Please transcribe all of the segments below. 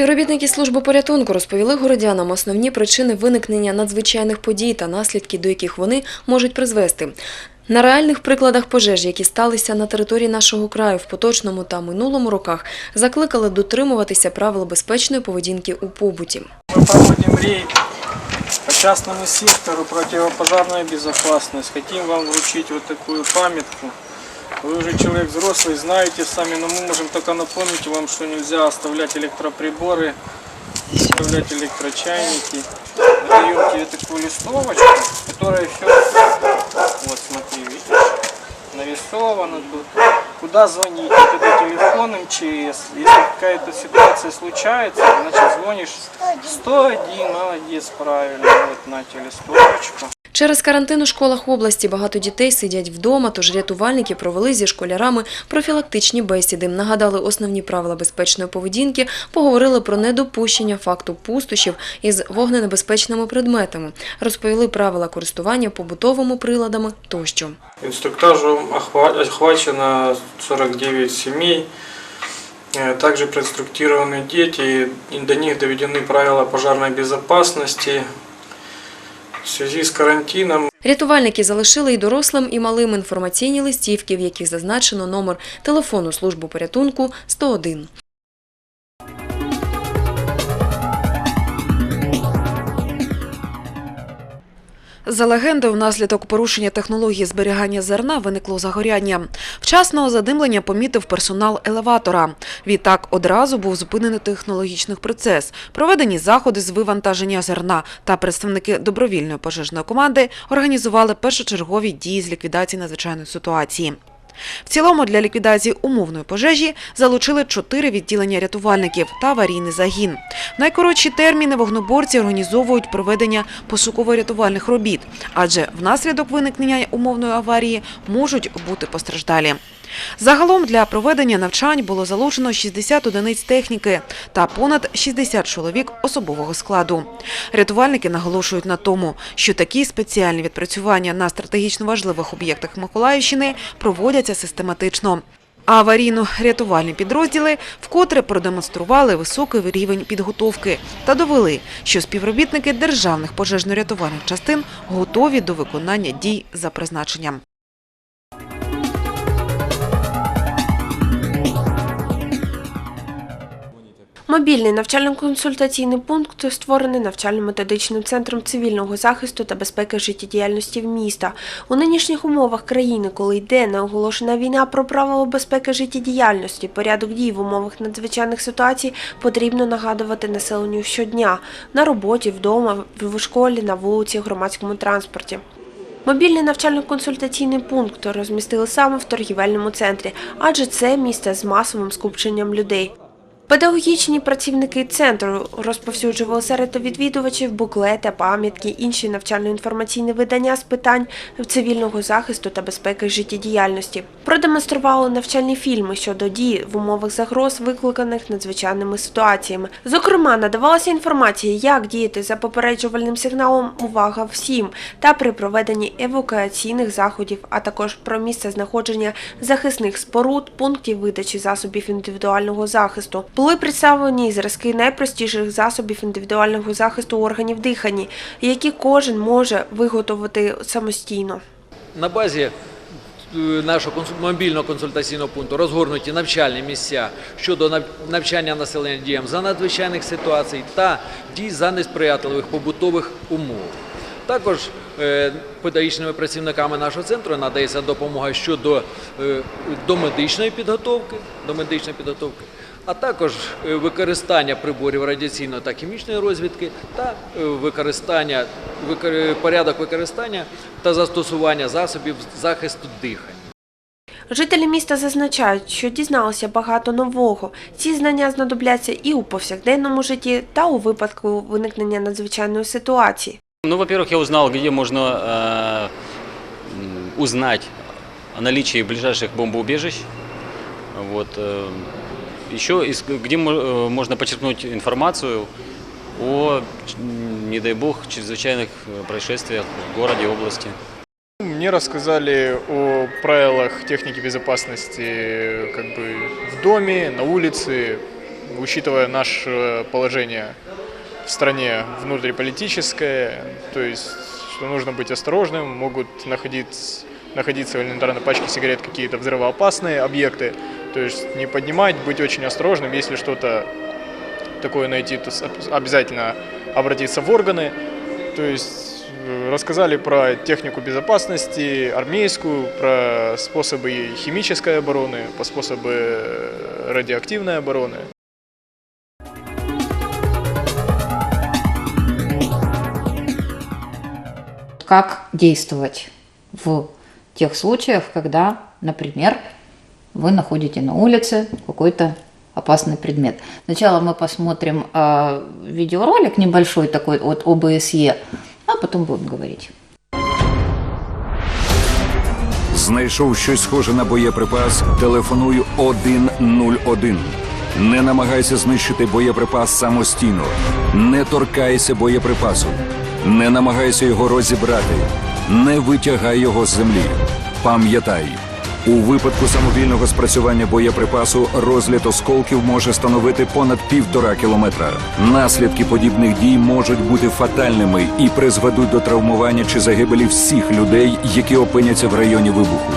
Співробітники служби порятунку розповіли городянам основні причини виникнення надзвичайних подій та наслідки, до яких вони можуть призвести. На реальних прикладах пожеж, які сталися на території нашого краю в поточному та минулому роках, закликали дотримуватися правил безпечної поведінки у побуті. Мы проводим рейд по частному сектору противопожарная безопасность. Хотим вам вручить вот такую памятку. Вы уже человек взрослый, знаете сами, но мы можем только напомнить вам, что нельзя оставлять электроприборы, оставлять электрочайники. Вы даете такую листовочку, которая все, вот смотри, видишь, нарисовано тут. Куда звонить? Это телефон МЧС. Если какая-то ситуация случается, значит звонишь 101, молодец, правильно, вот на телестовочку. Через карантин у школах області багато дітей сидять вдома, тож рятувальники провели зі школярами профілактичні бесіди, нагадали основні правила безпечної поведінки, поговорили про недопущення факту пустощів із вогненебезпечними предметами, розповіли правила користування побутовими приладами тощо. Инструктажем охва- охвачено 49 семей. Э, Также проинструктированы дети, и до них доведены правила пожарной безопасности. в з с карантином Рятувальники залишили і дорослим, і малим інформаційні листівки, в яких зазначено номер телефону служби порятунку 101. За легендою, внаслідок порушення технології зберігання зерна виникло загоряння. Вчасного задимлення помітив персонал елеватора. Відтак одразу був зупинений технологічний процес. Проведені заходи з вивантаження зерна та представники добровільної пожежної команди організували першочергові дії з ліквідації надзвичайної ситуації. В цілому для ліквідації умовної пожежі залучили чотири відділення рятувальників та аварійний загін. В найкоротші терміни вогнеборці організовують проведення пошуково-рятувальних робіт, адже внаслідок виникнення умовної аварії можуть бути постраждалі. Загалом для проведення навчань було залучено 60 одиниць техніки та понад 60 чоловік особового складу. Рятувальники наголошують на тому, що такі спеціальні відпрацювання на стратегічно важливих об'єктах Миколаївщини проводяться систематично. Аварійно-рятувальні підрозділи вкотре продемонстрували високий рівень підготовки та довели, що співробітники державних пожежно-рятувальних частин готові до виконання дій за призначенням. Мобільний навчально-консультаційний пункт створений навчально-методичним центром цивільного захисту та безпеки життєдіяльності в міста. У нинішніх умовах країни, коли йде неоголошена війна про правила безпеки життєдіяльності, порядок дій в умовах надзвичайних ситуацій потрібно нагадувати населенню щодня на роботі, вдома, в школі, на вулиці, громадському транспорті. Мобільний навчально-консультаційний пункт розмістили саме в торгівельному центрі, адже це місце з масовим скупченням людей. Педагогічні працівники центру розповсюджували серед відвідувачів буклети, пам'ятки, інші навчально-інформаційні видання з питань цивільного захисту та безпеки життєдіяльності. Продемонстрували навчальні фільми щодо дій в умовах загроз, викликаних надзвичайними ситуаціями. Зокрема, надавалася інформація, як діяти за попереджувальним сигналом «Увага всім» та при проведенні евакуаційних заходів, а також про місце знаходження захисних споруд, пунктів видачі засобів індивідуального захисту. Були представлені зразки найпростіших засобів індивідуального захисту органів дихання, які кожен може виготовити самостійно. На базі е, нашого мобільного консультаційного пункту розгорнуті навчальні місця щодо навчання населення діям за надзвичайних ситуацій та дій за несприятливих побутових умов. Також е, педагогічними працівниками нашого центру надається допомога щодо е, домедичної підготовки, домедичної підготовки, а також е, використання приборів радіаційної та хімічної розвідки та е, використання викор- порядок використання та застосування засобів захисту дихання. Жителі міста зазначають, що дізналися багато нового. Ці знання знадобляться і у повсякденному житті, та у випадку виникнення надзвичайної ситуації. Ну, во-первых, я узнал, где можно э, м, узнать о наличии ближайших бомбоубежищ. Вот, э, еще где э, можно почерпнуть информацию о, не дай бог, чрезвычайных э, происшествиях в городе, области. Мне рассказали о правилах техники безопасности как бы в доме, на улице, учитывая наше положение в стране внутриполитическое, то есть, что нужно быть осторожным, могут находиться, находиться в элементарной пачке сигарет какие-то взрывоопасные объекты, то есть не поднимать, быть очень осторожным, если что-то такое найти, то обязательно обратиться в органы. То есть э, рассказали про технику безопасности, армейскую, про способы химической обороны, по способы э, радиоактивной обороны. как действовать в тех случаях, когда, например, вы находите на улице какой-то опасный предмет. Сначала мы посмотрим э, видеоролик небольшой такой от ОБСЕ, а потом будем говорить. Знайшов щось схоже на боєприпас, телефоную 101. Не намагайся знищити боєприпас самостійно. Не торкайся боєприпасу. Не намагайся його розібрати. Не витягай його з землі. Пам'ятай, у випадку самовільного спрацювання боєприпасу розліт осколків може становити понад півтора кілометра. Наслідки подібних дій можуть бути фатальними і призведуть до травмування чи загибелі всіх людей, які опиняться в районі вибуху.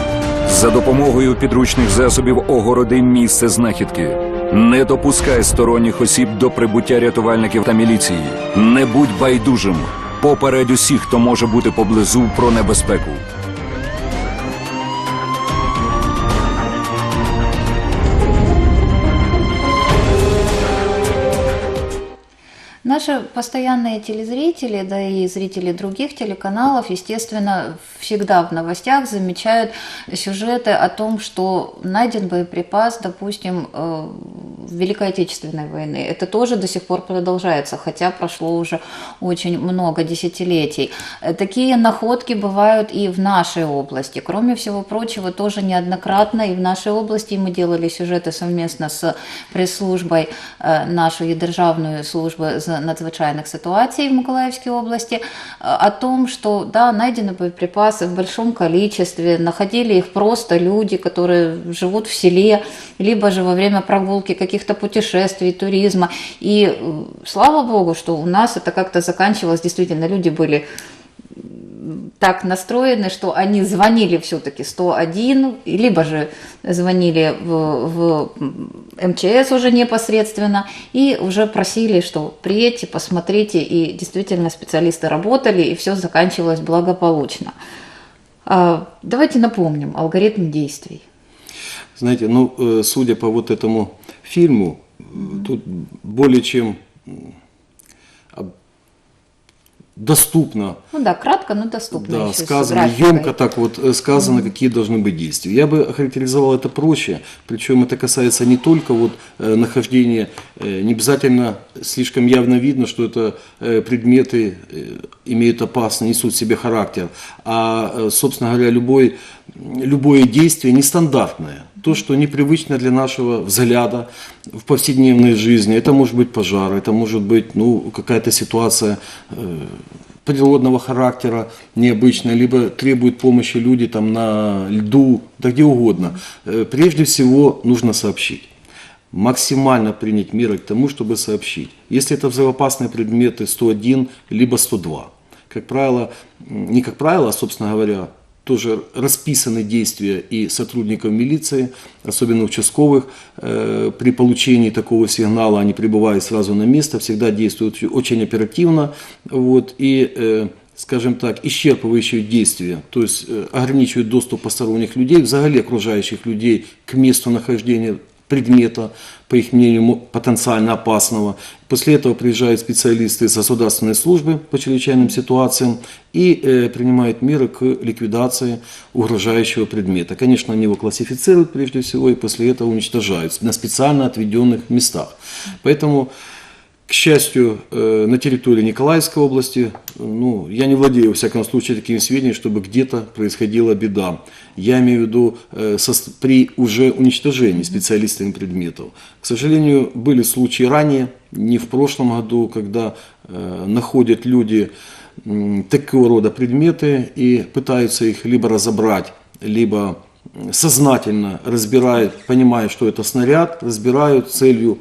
За допомогою підручних засобів огороди місце знахідки. Не допускай сторонніх осіб до прибуття рятувальників та міліції. Не будь байдужим. Попередь усіх, хто може бути поблизу про небезпеку. Наши постоянные телезрители, да и зрители других телеканалов, естественно, всегда в новостях замечают сюжеты о том, что найден боеприпас, допустим, э, в Великой Отечественной войны. Это тоже до сих пор продолжается, хотя прошло уже очень много десятилетий. Э, Такие находки бывают и в нашей области. Кроме всего прочего, тоже неоднократно и в нашей области мы делали сюжеты совместно с пресс-службой э, нашої державної служби з надзвичайних ситуацій в Миколаївській області э, о том, что да, найдены боеприпасы в большом количестве, находили их просто люди, которые живут в селе, либо же во время прогулки каких-то путешествий, туризма. И э, слава богу, что у нас это как-то заканчивалось, действительно, люди были так настроены, что они звонили все-таки 101, либо же звонили в, в МЧС уже непосредственно и уже просили, что приедьте, посмотрите, и действительно специалисты работали, и все заканчивалось благополучно. А, Давайте напомним алгоритм действий. Знаете, ну, э, судя по вот этому фильму, э, тут более чем доступно Ну да, кратко, но доступно. Да, еще с сказано, графикой. емко так вот э, сказано, какие должны быть действия. Я бы охарактеризовал это проще, причем это касается не только вот э, нахождения, э, не обязательно слишком явно видно, что это э, предметы э, имеют опасный, несут в себе характер, а, э, собственно говоря, любой, любое действие нестандартное. То, что непривычно для нашего взгляда в повседневной жизни. Это может быть пожар, это может быть ну, какая-то ситуация э, природного характера необычная, либо требуют помощи люди там на льду, да где угодно. Э, Прежде всего нужно сообщить. Максимально принять меры к тому, чтобы сообщить. Если это взрывоопасные предметы 101, либо 102. Как правило, не как правило, а, собственно говоря, тоже расписаны действия и сотрудников милиции, особенно участковых. Э, При получении такого сигнала они прибывают сразу на место, всегда действуют очень оперативно. Вот, и, э, скажем так, исчерпывающие действия, то есть э, ограничивают доступ посторонних людей, взагалі окружающих людей к месту нахождения предмета, по их мнению, мо- потенциально опасного. После этого приезжают специалисты из государственной службы по чрезвычайным ситуациям и э, принимают меры к ликвидации угрожающего предмета. Конечно, они его классифицируют прежде всего и после этого уничтожают на специально отведенных местах. Поэтому к счастью, э, на территории Николаевской области, э, ну, я не владею, во всяком случае, такими сведениями, чтобы где-то происходила беда. Я имею в виду э, со- при уже уничтожении специалистами предметов. К сожалению, были случаи ранее, не в прошлом году, когда э, находят люди м, такого рода предметы и пытаются их либо разобрать, либо сознательно разбирают, понимая, что это снаряд, разбирают целью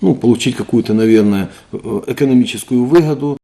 ну, получить какую-то, наверное, э, экономическую выгоду.